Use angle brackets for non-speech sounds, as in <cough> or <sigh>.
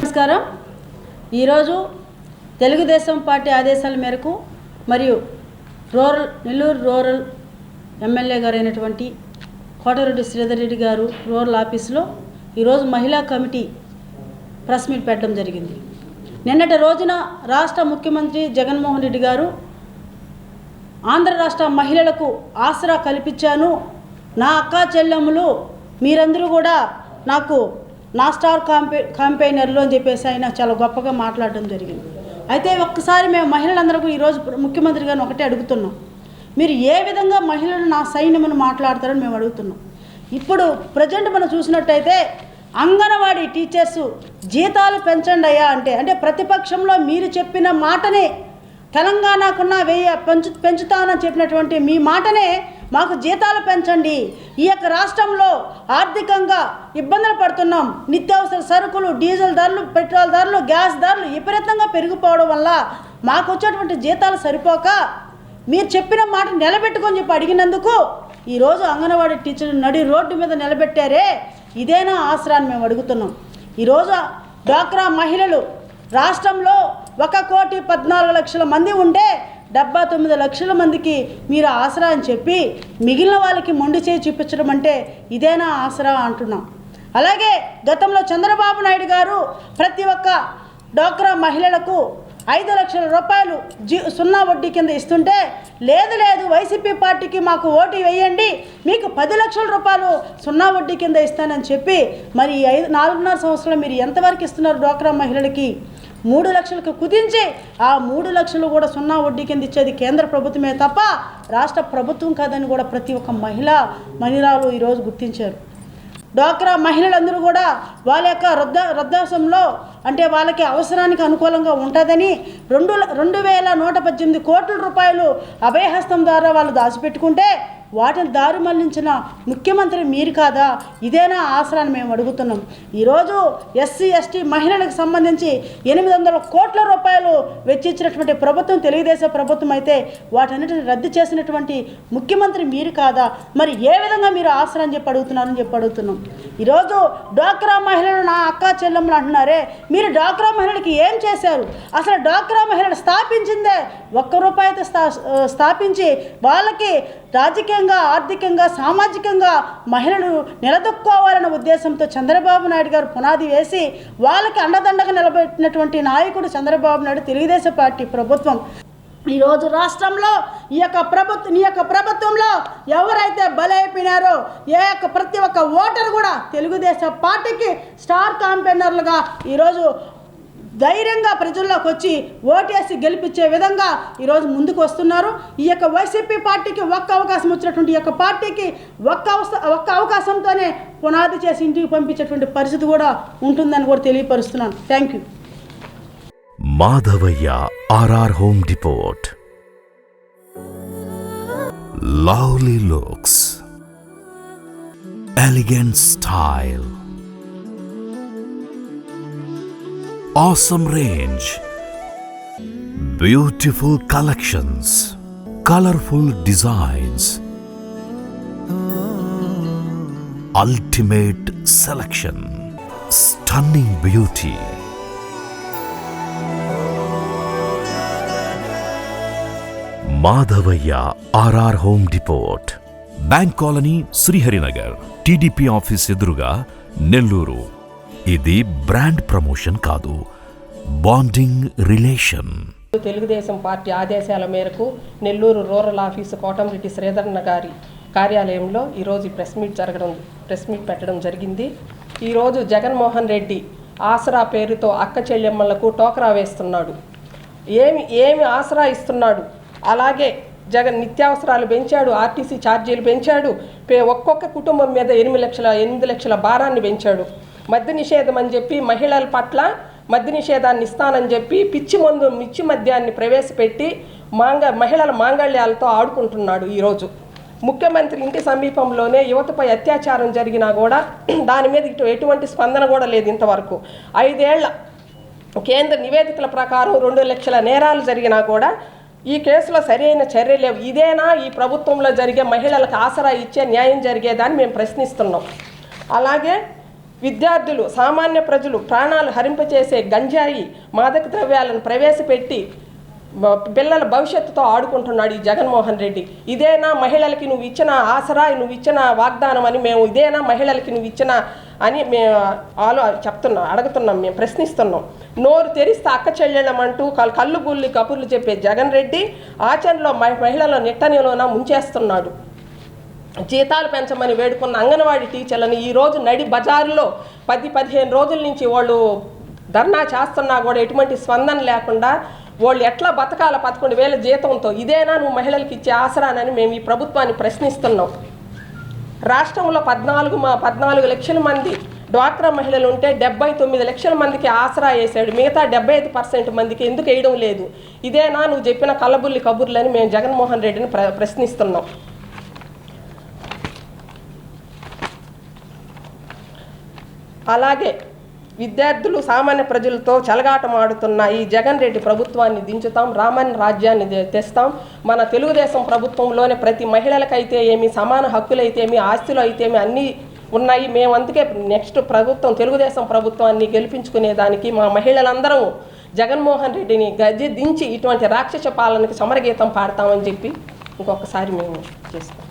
నమస్కారం. ఈరోజు తెలుగుదేశం పార్టీ ఆదేశాల మేరకు మరియు రూరల్ నెల్లూరు రూరల్ ఎమ్మెల్యే గారు అయినటువంటి కోటరెడ్డి శ్రీధర్ రెడ్డి గారు రూరల్ ఆఫీసులో ఈరోజు మహిళా కమిటీ ప్రెస్ మీట్ పెట్టడం జరిగింది. నిన్నటి రోజున రాష్ట్ర ముఖ్యమంత్రి జగన్మోహన్ రెడ్డి గారు ఆంధ్ర రాష్ట్ర మహిళలకు ఆసరా కల్పించాను. నా అక్క చెల్లెములు మీరందరూ కూడా నాకు నా స్టార్ కాంపే కాంపెయినర్లు అని చెప్పేసి ఆయన చాలా గొప్పగా మాట్లాడడం జరిగింది. అయితే ఒక్కసారి మేము మహిళలందరికీ ఈరోజు ముఖ్యమంత్రి గారిని ఒకటే అడుగుతున్నాం. మీరు ఏ విధంగా మహిళలు నా సైన్యమని మాట్లాడతారని మేము అడుగుతున్నాం. ఇప్పుడు ప్రజెంట్ మనం చూసినట్టయితే అంగనవాడి టీచర్స్ జీతాలు పెంచండి అయ్యా అంటే అంటే ప్రతిపక్షంలో మీరు చెప్పిన మాటనే తెలంగాణకున్న వెయ్యి పెంచు పెంచుతానని చెప్పినటువంటి మీ మాటనే మాకు జీతాలు పెంచండి. ఈ యొక్క రాష్ట్రంలో ఆర్థికంగా ఇబ్బందులు పడుతున్నాం. నిత్యావసర సరుకులు డీజిల్ ధరలు పెట్రోల్ ధరలు గ్యాస్ ధరలు విపరీతంగా పెరిగిపోవడం వల్ల మాకు వచ్చేటువంటి జీతాలు సరిపోక మీరు చెప్పిన మాట నిలబెట్టుకొని చెప్పి అడిగినందుకు ఈరోజు అంగన్వాడీ టీచర్లు నడి రోడ్డు మీద నిలబెట్టారే. ఇదేనా ఆసరాన్ని మేము అడుగుతున్నాం. ఈరోజు డ్వాక్రా మహిళలు రాష్ట్రంలో ఒక కోటి పద్నాలుగు లక్షల మంది ఉంటే డెబ్బై తొమ్మిది లక్షల మందికి మీరు ఆసరా అని చెప్పి మిగిలిన వాళ్ళకి మొండి చేయి చూపించడం అంటే ఇదేనా ఆసరా అంటున్నాం. అలాగే గతంలో చంద్రబాబు నాయుడు గారు ప్రతి ఒక్క డ్వాక్రా మహిళలకు ఐదు లక్షల రూపాయలు జీ సున్నా వడ్డీ కింద ఇస్తుంటే లేదు లేదు వైసీపీ పార్టీకి మాకు ఓటు వేయండి మీకు పది లక్షల రూపాయలు సున్నా వడ్డీ కింద ఇస్తానని చెప్పి మరి ఐదు నాలుగున్నర సంవత్సరాలు మీరు ఎంతవరకు ఇస్తున్నారు డ్వాక్రా మహిళలకి? మూడు లక్షలకు కుదించి ఆ మూడు లక్షలు కూడా సున్నా వడ్డీ కింద ఇచ్చేది కేంద్ర ప్రభుత్వమే తప్ప రాష్ట్ర ప్రభుత్వం కాదని కూడా ప్రతి ఒక్క మహిళ మహిళలు ఈరోజు గుర్తించారు. డ్వాక్రా మహిళలందరూ కూడా వాళ్ళ యొక్క వృద్ధ వృద్ధాశ్రమంలో అంటే వాళ్ళకి అవసరానికి అనుకూలంగా ఉంటుందని రెండు రెండు వేల నూట పద్దెనిమిది కోట్ల రూపాయలు అభయహస్తం ద్వారా వాళ్ళు దాచిపెట్టుకుంటే వాటిని దారి మళ్ళించిన ముఖ్యమంత్రి మీరు కాదా? ఇదేనా ఆసరాన్ని మేము అడుగుతున్నాం. ఈరోజు ఎస్సీ ఎస్టీ మహిళలకు సంబంధించి ఎనిమిది వందల కోట్ల రూపాయలు వెచ్చించినటువంటి ప్రభుత్వం తెలుగుదేశం ప్రభుత్వం అయితే వాటన్నిటిని రద్దు చేసినటువంటి ముఖ్యమంత్రి మీరు కాదా? మరి ఏ విధంగా మీరు ఆసరాన్ని చెప్పి అడుగుతున్నారని చెప్పి అడుగుతున్నాం. ఈరోజు డ్వాక్రా మహిళలు నా అక్క చెల్లెమ్మలు అంటున్నారే మీరు డ్వాక్రా మహిళలకి ఏం చేశారు? అసలు డ్వాక్రా మహిళలు స్థాపించిందే ఒక్క రూపాయితో స్థా స్థాపించి వాళ్ళకి రాజకీయంగా ఆర్థికంగా సామాజికంగా మహిళలు నిలదొక్కోవాలనే ఉద్దేశంతో చంద్రబాబు నాయుడు గారు పునాది వేసి వాళ్ళకి అండదండగా నిలబెట్టినటువంటి నాయకుడు చంద్రబాబు నాయుడు తెలుగుదేశం పార్టీ ప్రభుత్వం. ఈరోజు రాష్ట్రంలో ఈ యొక్క ప్రభుత్వం ఈ యొక్క ప్రభుత్వంలో ఎవరైతే బలైపోయినారో ఏ యొక్క ప్రతి ఒక్క ఓటర్ కూడా తెలుగుదేశం పార్టీకి స్టార్ కాంపెయినర్లుగా ఈరోజు ధైర్యంగా ప్రజల్లోకి వచ్చి ఓటేసి గెలిపించే విధంగా ఈరోజు ముందుకు వస్తున్నారు. ఈ యొక్క వైసీపీ పార్టీకి ఒక్క అవకాశం వచ్చినటువంటి ఈ యొక్క పార్టీకి ఒక్క అవస ఒక్క అవకాశంతోనే పునాది చేసి ఇంటికి పంపించేటువంటి పరిస్థితి కూడా ఉంటుందని కూడా తెలియపరుస్తున్నాను. Thank you Madhavaiah RR home depot lovely looks. Elegant style. Awesome range beautiful collections colorful designs ultimate selection stunning beauty Madhavayya RR home depot bank colony Sriharinagar TDP office ఎదురుగా నెల్లూరు ఇది బ్రాండ్ ప్రమోషన్ కాదు. Bonding relation. Telugu Desam party ఆదేశాల మేరకు Nellore rural office Kotamreddy Sridharanna గారి కార్యాలయంలో ఈరోజు press meet జరగడం press meet పెట్టడం జరిగింది. ఈరోజు జగన్మోహన్ రెడ్డి ఆసరా పేరుతో అక్క చెల్లెమ్మలకు టోకరా వేస్తున్నాడు. ఏమి ఏమి ఆసరా ఇస్తున్నాడు? అలాగే జగన్ నిత్యావసరాలు పెంచాడు ఆర్టీసీ ఛార్జీలు పెంచాడు పే ఒక్కొక్క కుటుంబం మీద ఎనిమిది లక్షల ఎనిమిది లక్షల భారాన్ని పెంచాడు. మద్య నిషేధం అని చెప్పి మహిళల పట్ల మద్య నిషేధాన్ని ఇస్తానని చెప్పి పిచ్చి మందు మిచ్చి మద్యాన్ని ప్రవేశపెట్టి మాంగ మహిళల మాంగళ్యాలతో ఆడుకుంటున్నాడు ఈరోజు ముఖ్యమంత్రి ఇంటి సమీపంలోనే యువతపై అత్యాచారం జరిగినా కూడా <clears throat> దాని మీద ఇటు ఎటువంటి స్పందన కూడా లేదు ఇంతవరకు. ఐదేళ్ళ కేంద్ర నివేదికల ప్రకారం రెండు లక్షల నేరాలు జరిగినా కూడా ఈ కేసులో సరైన చర్య లేవు. ఇదేనా? ఈ ప్రభుత్వంలో జరిగే మహిళలకు ఆసరా ఇచ్చే న్యాయం జరిగేదాన్ని మేము ప్రశ్నిస్తున్నాం. అలాగే విద్యార్థులు సామాన్య ప్రజలు ప్రాణాలు హరింపచేసే గంజాయి మాదక ద్రవ్యాలను ప్రవేశపెట్టి పిల్లల భవిష్యత్తుతో ఆడుకుంటున్నాడు ఈ జగన్మోహన్ రెడ్డి. ఇదేనా మహిళలకి నువ్వు ఇచ్చిన ఆసరా నువ్వు ఇచ్చిన వాగ్దానం అని మేము ఇదేనా మహిళలకి నువ్వు ఇచ్చిన అని మేము ఆలో చెప్తున్నాం అడుగుతున్నాం మేము ప్రశ్నిస్తున్నాం. నోరు తెరిస్తే అక్క చెల్లెళ్ళమంటూ కల్- కళ్ళు గుళ్ళు కబుర్లు చెప్పే జగన్ రెడ్డి ఆచరణలో మహి- మహిళల నిట్టనిలోన ముంచేస్తున్నాడు. జీతాలు పెంచమని వేడుకున్న అంగన్వాడీ టీచర్లను ఈరోజు నడి బజారులో పది పదిహేను రోజుల నుంచి వాళ్ళు ధర్నా చేస్తున్నా కూడా ఎటువంటి స్పందన లేకుండా వాళ్ళు ఎట్లా బతకాల పదకొండు వేల జీతంతో ఇదేనా నువ్వు మహిళలకు ఇచ్చే ఆసరానని మేము ఈ ప్రభుత్వాన్ని ప్రశ్నిస్తున్నాం. రాష్ట్రంలో పద్నాలుగు మా పద్నాలుగు లక్షల మంది డ్వాక్రా మహిళలు ఉంటే డెబ్బై తొమ్మిది లక్షల మందికి ఆసరా వేసాడు మిగతా డెబ్బై ఐదు పర్సెంట్ మందికి ఎందుకు వేయడం లేదు. ఇదేనా నువ్వు చెప్పిన కలబుల్లి కబుర్లని మేము జగన్మోహన్ రెడ్డిని ప్ర ప్రశ్నిస్తున్నాం. అలాగే విద్యార్థులు సామాన్య ప్రజలతో చెలగాటమాడుతున్న ఈ జగన్ రెడ్డి ప్రభుత్వాన్ని దించుతాం రామన్ రాజ్యాన్ని తెస్తాం. మన తెలుగుదేశం ప్రభుత్వంలోనే ప్రతి మహిళలకైతే ఏమి సమాన హక్కులైతేమి ఆస్తులు అయితేమి అన్నీ ఉన్నాయి. మేము అందుకే నెక్స్ట్ ప్రభుత్వం తెలుగుదేశం ప్రభుత్వాన్ని గెలిపించుకునేదానికి మా మహిళలందరం జగన్మోహన్ రెడ్డిని గద్దె దించి ఇటువంటి రాక్షస పాలనకి సమరగీతం పాడతామని చెప్పి ఇంకొకసారి మేము చేస్తాం